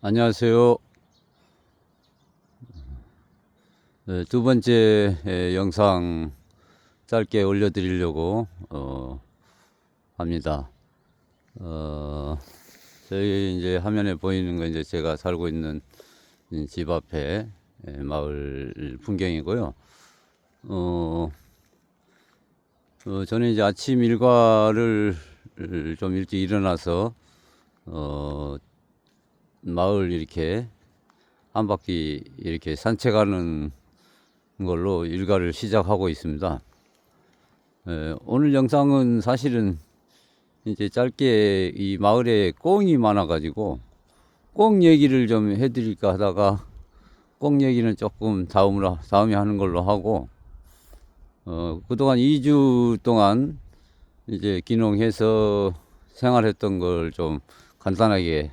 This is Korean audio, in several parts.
안녕하세요. 네, 두 번째 에, 영상 짧게 올려드리려고 어, 합니다. 어, 저희 이제 화면에 보이는 건 이제 제가 살고 있는 집 앞에 에, 마을 풍경이고요. 어, 어, 저는 이제 아침 일과를 좀 일찍 일어나서 어, 마을 이렇게 한 바퀴 이렇게 산책하는 걸로 일과를 시작하고 있습니다. 에, 오늘 영상은 사실은 이제 짧게 이 마을에 꽁이 많아가지고 꽁 얘기를 좀 해드릴까 하다가 꽁 얘기는 조금 다음으로 다음에 하는 걸로 하고 어, 그동안 2주 동안 이제 귀농해서 생활했던 걸 좀 간단하게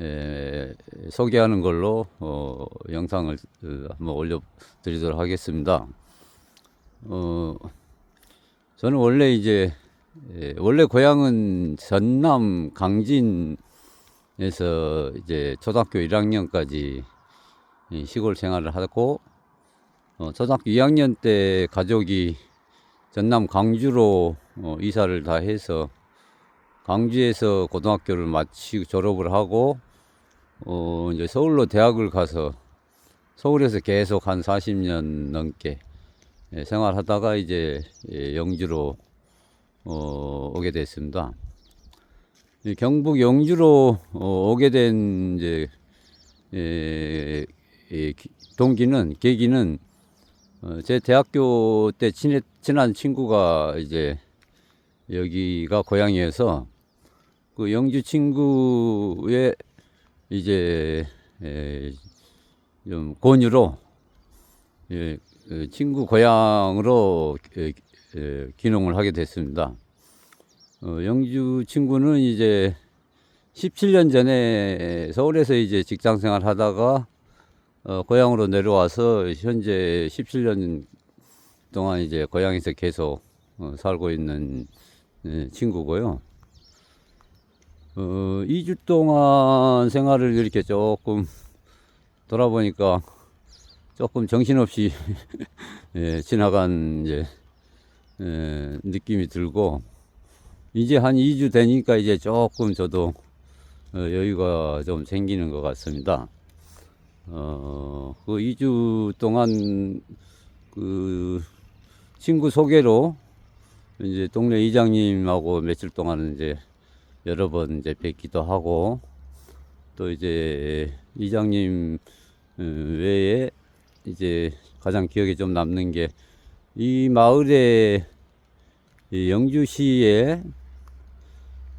에, 소개하는 걸로 어, 영상을 어, 한번 올려드리도록 하겠습니다. 어, 저는 원래 이제 에, 원래 고향은 전남 강진에서 이제 초등학교 1학년까지 이 시골 생활을 하고 어, 초등학교 2학년 때 가족이 전남 광주로 어, 이사를 다 해서 광주에서 고등학교를 마치고 졸업을 하고 어, 이제 서울로 대학을 가서 서울에서 계속 한 40년 넘게 예, 생활하다가 이제 예, 영주로 어, 오게 됐습니다. 이 경북 영주로 어, 오게 된 이제 예, 이 기- 동기는 계기는 어, 제 대학교 때 친해, 친한 친구가 이제 여기가 고향이어서 그 영주 친구의 이제 에, 좀 권유로 예, 그 친구 고향으로 에, 에, 귀농을 하게 됐습니다. 어, 영주 친구는 이제 17년 전에 서울에서 이제 직장 생활 하다가 어, 고향으로 내려와서 현재 17년 동안 이제 고향에서 계속 어, 살고 있는 예, 친구고요. 어, 2주 동안 생활을 이렇게 조금 돌아보니까 조금 정신없이 예, 지나간 이제 예, 느낌이 들고 이제 한 2주 되니까 이제 조금 저도 어, 여유가 좀 생기는 것 같습니다. 어, 그 2주 동안 그 친구 소개로 이제 동네 이장님하고 며칠 동안은 이제 여러 번 이제 뵙기도 하고 또 이제 이장님 어, 외에 이제 가장 기억에 좀 남는 게 이 마을에 이 영주시에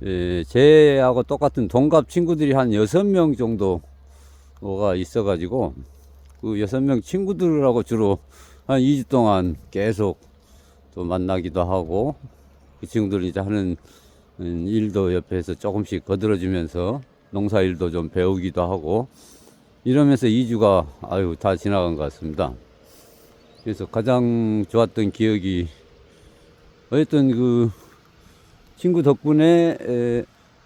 에, 제하고 똑같은 동갑 친구들이 한 여섯 명 정도가 있어가지고 그 여섯 명 친구들하고 주로 한 2주 동안 계속 또 만나기도 하고 그 친구들이 이제 하는 음, 일도 옆에서 조금씩 거들어주면서 농사 일도 좀 배우기도 하고 이러면서 2주가 아유 다 지나간 것 같습니다. 그래서 가장 좋았던 기억이 어쨌든 그 친구 덕분에 에,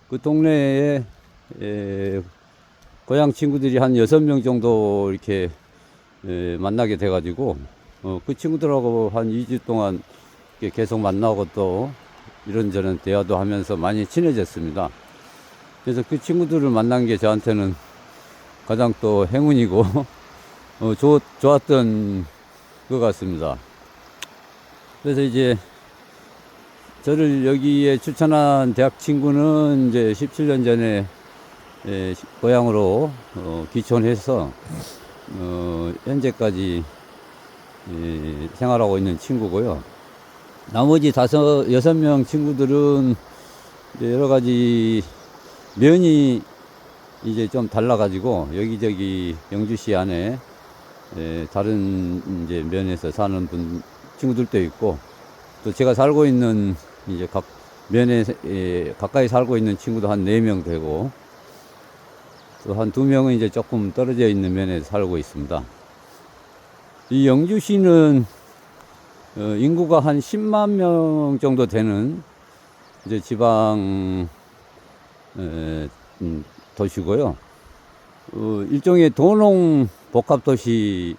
그 동네에 에, 고향 친구들이 한 여섯 명 정도 이렇게 에, 만나게 돼가지고 어, 그 친구들하고 한 2주 동안 계속 만나고 또 이런저런 대화도 하면서 많이 친해졌습니다. 그래서 그 친구들을 만난 게 저한테는 가장 또 행운이고 어, 좋, 좋았던 것 같습니다. 그래서 이제 저를 여기에 추천한 대학 친구는 이제 17년 전에 에, 시- 고향으로 어, 귀촌해서 어, 현재까지 예, 생활하고 있는 친구고요. 나머지 다섯 여섯 명 친구들은 여러 가지 면이 이제 좀 달라가지고 여기저기 영주시 안에 예, 다른 이제 면에서 사는 분 친구들도 있고 또 제가 살고 있는 이제 각 면에 예, 가까이 살고 있는 친구도 한 네 명 되고 또 한 두 명은 이제 조금 떨어져 있는 면에 살고 있습니다. 이 영주시는 어, 인구가 한 10만 명 정도 되는 이제 지방 에, 음, 도시고요. 어, 일종의 도농 복합 도시라고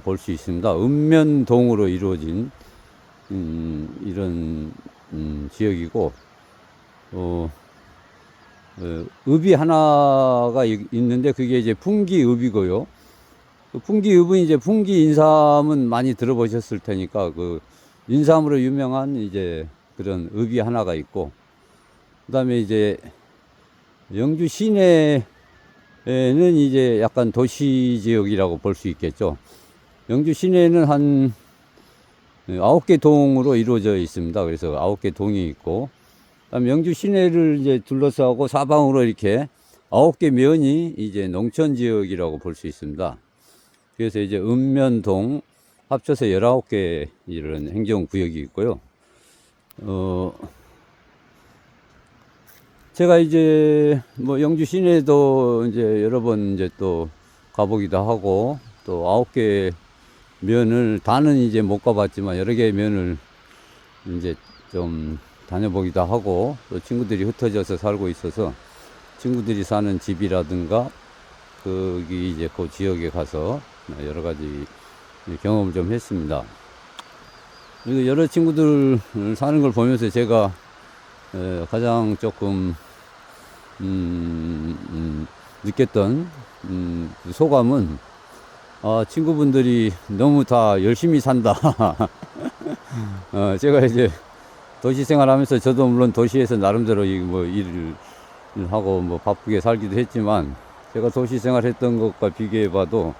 볼 수 있습니다. 읍면동으로 이루어진 음, 이런 음, 지역이고 어, 어, 읍이 하나가 이- 있는데 그게 이제 풍기읍이고요. 그 풍기읍은 이제 풍기 인삼은 많이 들어보셨을 테니까 그 인삼으로 유명한 이제 그런 읍이 하나가 있고 그다음에 이제 영주 시내에는 이제 약간 도시 지역이라고 볼 수 있겠죠. 영주 시내는 한 아홉 개 동으로 이루어져 있습니다. 그래서 아홉 개 동이 있고, 그다음에 영주 시내를 이제 둘러싸고 사방으로 이렇게 아홉 개 면이 이제 농촌 지역이라고 볼 수 있습니다. 그래서 이제 읍면동 합쳐서 열아홉 개 이런 행정 구역이 있고요. 어, 제가 이제 뭐 영주 시내도 이제 여러 번 이제 또 가보기도 하고 또 아홉 개 면을 다는 이제 못 가봤지만 여러 개의 면을 이제 좀 다녀보기도 하고 또 친구들이 흩어져서 살고 있어서 친구들이 사는 집이라든가 거기 이제 그 지역에 가서 여러 가지 경험을 좀 했습니다. 그리고 여러 친구들 사는 걸 보면서 제가 에, 가장 조금 음, 음, 느꼈던 음, 그 소감은 아, 친구분들이 너무 다 열심히 산다. 어, 제가 이제 도시 생활하면서 저도 물론 도시에서 나름대로 이뭐 일을 하고 뭐 바쁘게 살기도 했지만 제가 도시 생활했던 것과 비교해 봐도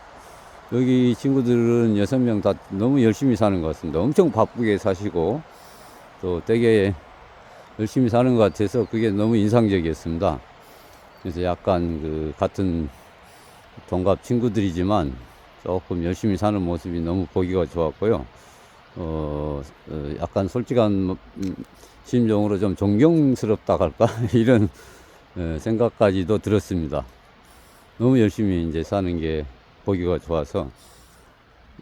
여기 친구들은 여섯 명 다 너무 열심히 사는 것 같습니다. 엄청 바쁘게 사시고 또 되게 열심히 사는 것 같아서 그게 너무 인상적이었습니다. 그래서 약간 그 같은 동갑 친구들이지만 조금 열심히 사는 모습이 너무 보기가 좋았고요. 어, 어, 약간 솔직한 음, 심정으로 좀 존경스럽다 할까 이런 어, 생각까지도 들었습니다. 너무 열심히 이제 사는 게 보기가 좋아서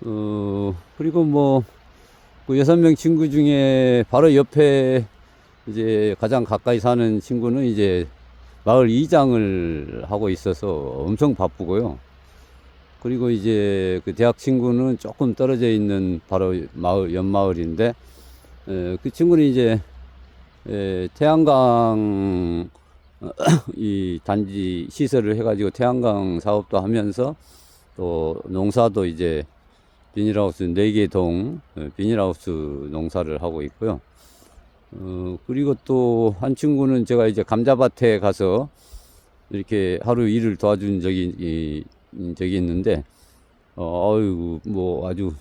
어, 그리고 뭐 그 여섯 명 친구 중에 바로 옆에 이제 가장 가까이 사는 친구는 이제 마을 이장을 하고 있어서 엄청 바쁘고요. 그리고 이제 그 대학 친구는 조금 떨어져 있는 바로 마을 옆마을인데 에, 그 친구는 이제 에, 태양광 이 단지 시설을 해가지고 태양광 사업도 하면서 또 농사도 이제 비닐하우스 네개동 비닐하우스 농사를 하고 있고요. 어, 그리고 또 한 친구는 제가 이제 감자밭에 가서 이렇게 하루 일을 도와준 적이, 이, 적이 있는데, 어, 어이구, 뭐 아주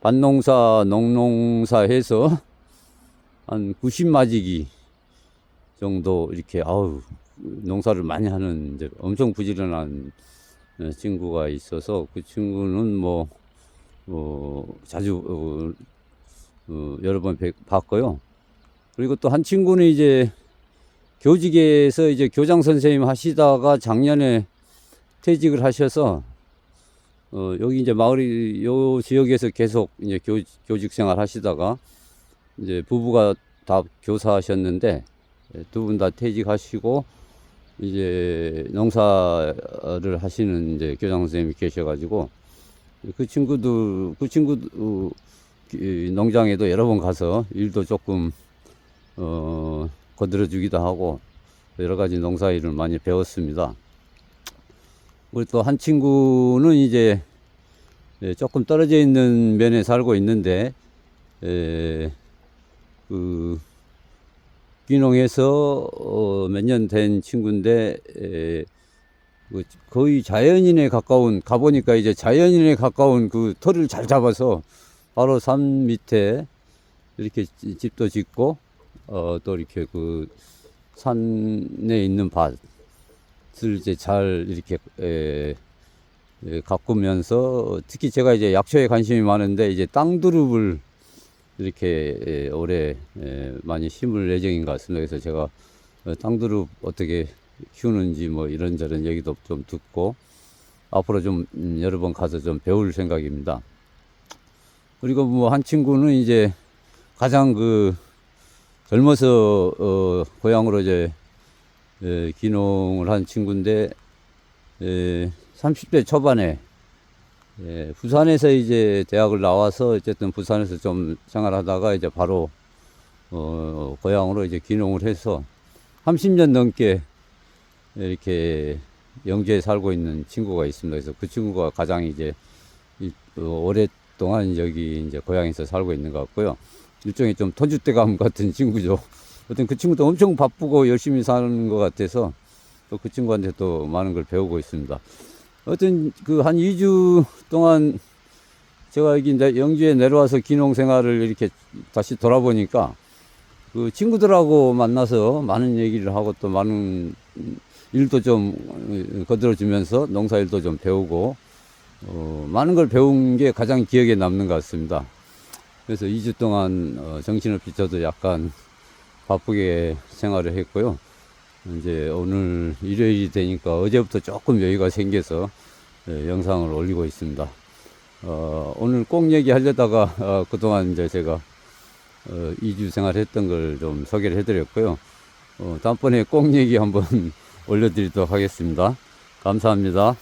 밭농사, 농농사 해서 한 90마지기 정도 이렇게, 아우, 농사를 많이 하는 엄청 부지런한 어, 친구가 있어서 그 친구는 뭐, 어, 자주, 어, 어, 여러 번 뵙- 봤고요. 그리고 또 한 친구는 이제 교직에서 이제 교장 선생님 하시다가 작년에 퇴직을 하셔서 어 여기 이제 마을이 요 지역에서 계속 이제 교, 교직 생활 하시다가 이제 부부가 다 교사하셨는데 두 분 다 퇴직하시고 이제 농사를 하시는 이제 교장 선생님이 계셔가지고 그 친구도 그 친구 어, 이 농장에도 여러 번 가서 일도 조금 어, 거들어주기도 하고 여러 가지 농사 일을 많이 배웠습니다. 그리고 또한 친구는 이제 예, 조금 떨어져 있는 면에 살고 있는데 에, 그 귀농해서 어, 몇 년 된 친구인데 에, 그 거의 자연인에 가까운 가보니까 이제 자연인에 가까운 그 터를 잘 잡아서 바로 산 밑에 이렇게 지- 집도 짓고 어, 또 이렇게 그 산에 있는 밭을 이제 잘 이렇게 에, 에, 가꾸면서 특히 제가 이제 약초에 관심이 많은데 이제 땅두릅을 이렇게 에, 올해 에, 많이 심을 예정인 것 같습니다. 그래서 제가 어, 땅두릅 어떻게 키우는지 뭐 이런저런 얘기도 좀 듣고 앞으로 좀 음, 여러 번 가서 좀 배울 생각입니다. 그리고 뭐 한 친구는 이제 가장 그 젊어서 어, 고향으로 이제 에, 귀농을 한 친구인데 에, 30대 초반에 예, 부산에서 이제 대학을 나와서 어쨌든 부산에서 좀 생활하다가 이제 바로 어, 고향으로 이제 귀농을 해서 30년 넘게 이렇게 영주에 살고 있는 친구가 있습니다. 그래서 그 친구가 가장 이제 이- 어, 오랫동안 여기 이제 고향에서 살고 있는 것 같고요. 일종의 좀 터줏대감 같은 친구죠. 어떤 그 친구도 엄청 바쁘고 열심히 사는 것 같아서 또 그 친구한테 또 많은 걸 배우고 있습니다. 어떤 그 한 2주 동안 제가 여기 이제 영주에 내려와서 귀농 생활을 이렇게 다시 돌아보니까 그 친구들하고 만나서 많은 얘기를 하고 또 많은 일도 좀 어, 거들어주면서 농사일도 좀 배우고 어, 많은 걸 배운 게 가장 기억에 남는 것 같습니다. 그래서 2주 동안 어, 정신없이 저도 약간 바쁘게 생활을 했고요. 이제 오늘 일요일이 되니까 어제부터 조금 여유가 생겨서 예, 영상을 올리고 있습니다. 어, 오늘 꼭 얘기하려다가 어, 그동안 이제 제가 어, 2주 생활했던 걸 좀 소개를 해드렸고요. 어, 다음번에 꼭 얘기 한번 올려드리도록 하겠습니다. 감사합니다.